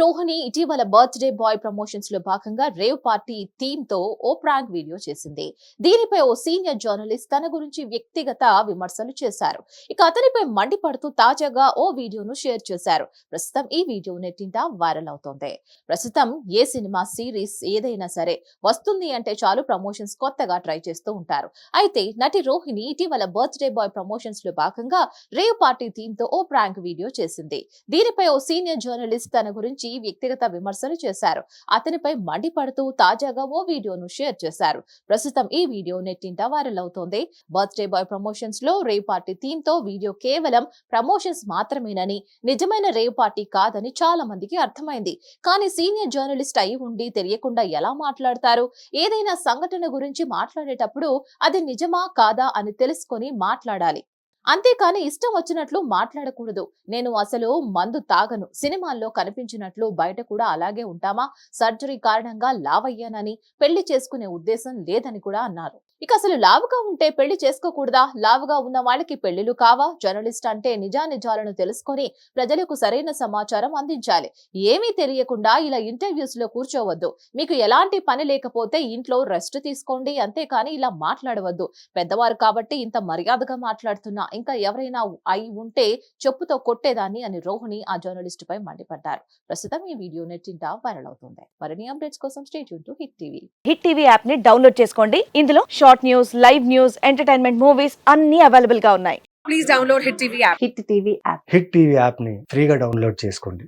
రోహిణి ఇటీవల birthday boy ప్రమోషన్స్లో భాగంగా రేవ్ పార్టీ థీమ్తో ఓ ప్రాంక్ వీడియో చేసింది. దీనిపై ఓ సీనియర్ జర్నలిస్ట్ తన గురించి వ్యక్తిగత విమర్శలు చేశారు. ఇక అతనిపై మండిపడుతూ తాజాగా ఓ వీడియోను షేర్ చేశారు. ప్రస్తుతం ఈ వీడియో నెట్టింట వైరల్ అవుతోంది. ప్రస్తుతం ఏ సినిమా సిరీస్ ఏదైనా సరే వస్తుంది అంటే చాలు ప్రమోషన్స్ కొత్తగా ట్రై చేస్తూ ఉంటారు. అయితే నటి రోహిణి ఇటీవల బర్త్డే బాయ్ ప్రమోషన్స్లో భాగంగా రేవ్ పార్టీ థీమ్తో ఓ ప్రాంక్ వీడియో చేసింది. దీనిపై ఓ సీనియర్ జర్నలిస్ట్ తన గురించి వ్యక్తిగత విమర్శలు చేశారు. అతనిపై మండిపడుతూ తాజాగా ఓ వీడియోను షేర్ చేశారు. ప్రస్తుతం ఈ వీడియో నెట్టింట వైరల్ అవుతోంది. బర్త్డే బాయ్ ప్రమోషన్స్లో రేవ్ పార్టీ థీమ్తో వీడియో కేవలం ప్రమోషన్స్ మాత్రమేనని నిజమైన రేవ్ పార్టీ కాదని చాలా మందికి అర్థమైంది. కానీ సీనియర్ జర్నలిస్ట్ అయి ఉండి తెలియకుండా ఎలా మాట్లాడతారు? ఏదైనా సంఘటన గురించి మాట్లాడేటప్పుడు అది నిజమా కాదా అని తెలుసుకొని మాట్లాడాలి. అంతేకాని ఇష్టం వచ్చినట్లు మాట్లాడకూడదు. నేను అసలు మందు తాగను. సినిమాల్లో కనిపించినట్లు బయట కూడా అలాగే ఉంటామా? సర్జరీ కారణంగా లావయ్యానని పెళ్ళి చేసుకునే ఉద్దేశం లేదని కూడా అన్నారు. ఇక అసలు లావుగా ఉంటే పెళ్ళి చేసుకోకూడదా? లావుగా ఉన్న వాళ్ళకి పెళ్ళిలు కావా? జర్నలిస్ట్ అంటే నిజానిజాలను తెలుసుకొని ప్రజలకు సరైన సమాచారం అందించాలి. ఏమీ తెలియకుండా ఇలా ఇంటర్వ్యూస్లో కూర్చోవద్దు. మీకు ఎలాంటి పని లేకపోతే ఇంట్లో రెస్ట్ తీసుకోండి. అంతేకాని ఇలా మాట్లాడవద్దు. పెద్దవారు కాబట్టి ఇంత మర్యాదగా మాట్లాడుతున్నా. ఇంకా ఎవరైనా అయి ఉంటే చెప్పుతో కొట్టేదాన్ని అని రోహిణి ఆ జర్నలిస్ట్ పై మండిపడ్డారు. ప్రస్తుతం ఈ వీడియో నెట్టింట వైరల్ అవుతుంది. మరిన్ని అప్డేట్స్ కోసం state to Hit TV. Hit TV యాప్ని డౌన్లోడ్ చేసుకోండి. ఇందులో short news live news entertainment movies అన్ని అవైలబుల్గా ఉన్నాయి. please download Hit TV app. Hit TV app. Hit TV యాప్ని ఫ్రీగా డౌన్లోడ్ చేసుకోండి.